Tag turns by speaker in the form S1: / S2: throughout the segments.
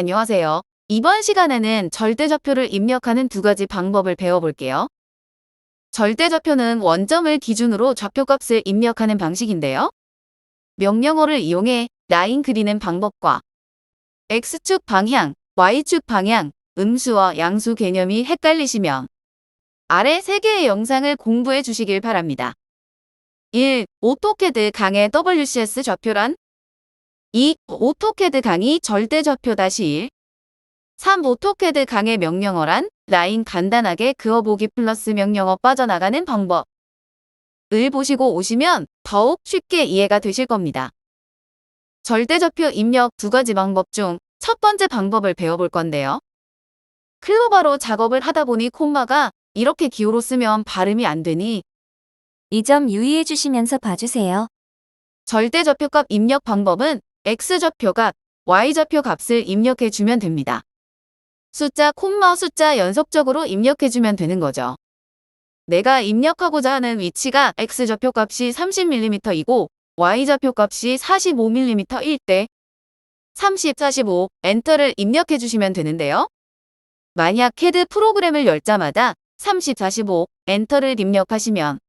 S1: 안녕하세요. 이번 시간에는 절대좌표를 입력하는 두 가지 방법을 배워볼게요. 절대좌표는 원점을 기준으로 좌표값을 입력하는 방식인데요. 명령어를 이용해 라인 그리는 방법과 X축 방향, Y축 방향, 음수와 양수 개념이 헷갈리시면 아래 세 개의 영상을 공부해 주시길 바랍니다. 1. 오토캐드 강의 WCS 좌표란 2. 오토캐드 강의 절대좌표 다시 1 3. 오토캐드 강의 명령어란 라인 간단하게 그어보기 플러스 명령어 빠져나가는 방법 을 보시고 오시면 더욱 쉽게 이해가 되실 겁니다. 절대좌표 입력 두 가지 방법 중 첫 번째 방법을 배워볼 건데요. 클로바로 작업을 하다 보니 콤마가 이렇게 기호로 쓰면 발음이 안 되니
S2: 이 점 유의해 주시면서 봐주세요.
S1: 절대좌표값 입력 방법은 X좌표값, Y좌표 값을 입력해 주면 됩니다. 숫자, 콤마 숫자 연속적으로 입력해 주면 되는 거죠. 내가 입력하고자 하는 위치가 X좌표 값이 30mm이고 Y좌표 값이 45mm일 때 30, 45 엔터를 입력해 주시면 되는데요. 만약 CAD 프로그램을 열자마자 30, 45 엔터를 입력하시면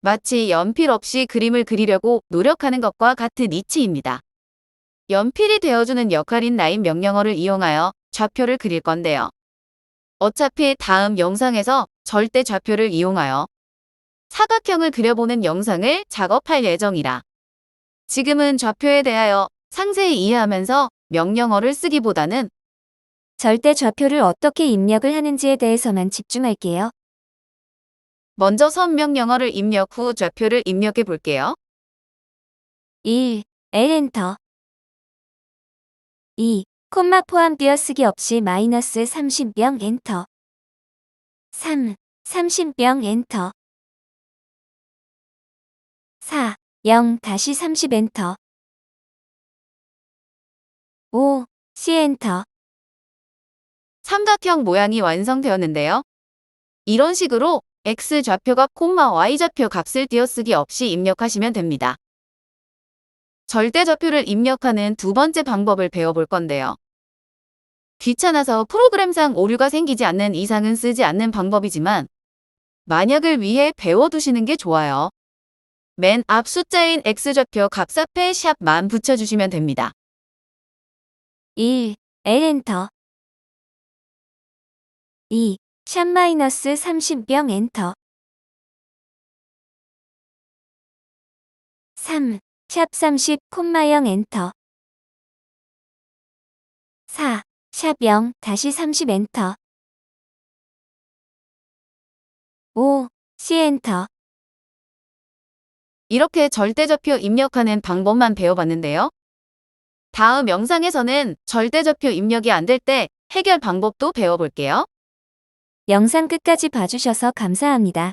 S1: 마치 연필 없이 그림을 그리려고 노력하는 것과 같은 이치입니다. 연필이 되어주는 역할인 라인 명령어를 이용하여 좌표를 그릴 건데요. 어차피 다음 영상에서 절대 좌표를 이용하여 사각형을 그려보는 영상을 작업할 예정이라 지금은 좌표에 대하여 상세히 이해하면서 명령어를 쓰기보다는
S2: 절대 좌표를 어떻게 입력을 하는지에 대해서만 집중할게요.
S1: 먼저 선 명령어를 입력 후 좌표를 입력해 볼게요.
S2: 1. L 엔터 2. 콤마 포함 띄어쓰기 없이 마이너스 30명 엔터 3. 30명 엔터 4. 0 다시 30 엔터 5. C 엔터
S1: 삼각형 모양이 완성되었는데요. 이런 식으로 X좌표값, 콤마 Y좌표 값을 띄어쓰기 없이 입력하시면 됩니다. 절대좌표를 입력하는 두 번째 방법을 배워볼 건데요. 귀찮아서 프로그램상 오류가 생기지 않는 이상은 쓰지 않는 방법이지만 만약을 위해 배워두시는 게 좋아요. 맨 앞 숫자인 X좌표 값 앞에 샵만 붙여주시면 됩니다.
S2: 1. L 엔터 2. 샵 마이너스 30명 엔터 3. 샵 30, 콤마 0 엔터 4. 샵 0, 다시 30 엔터 5. C 엔터
S1: 이렇게 절대좌표 입력하는 방법만 배워봤는데요. 다음 영상에서는 절대좌표 입력이 안 될 때 해결 방법도 배워볼게요.
S2: 영상 끝까지 봐주셔서 감사합니다.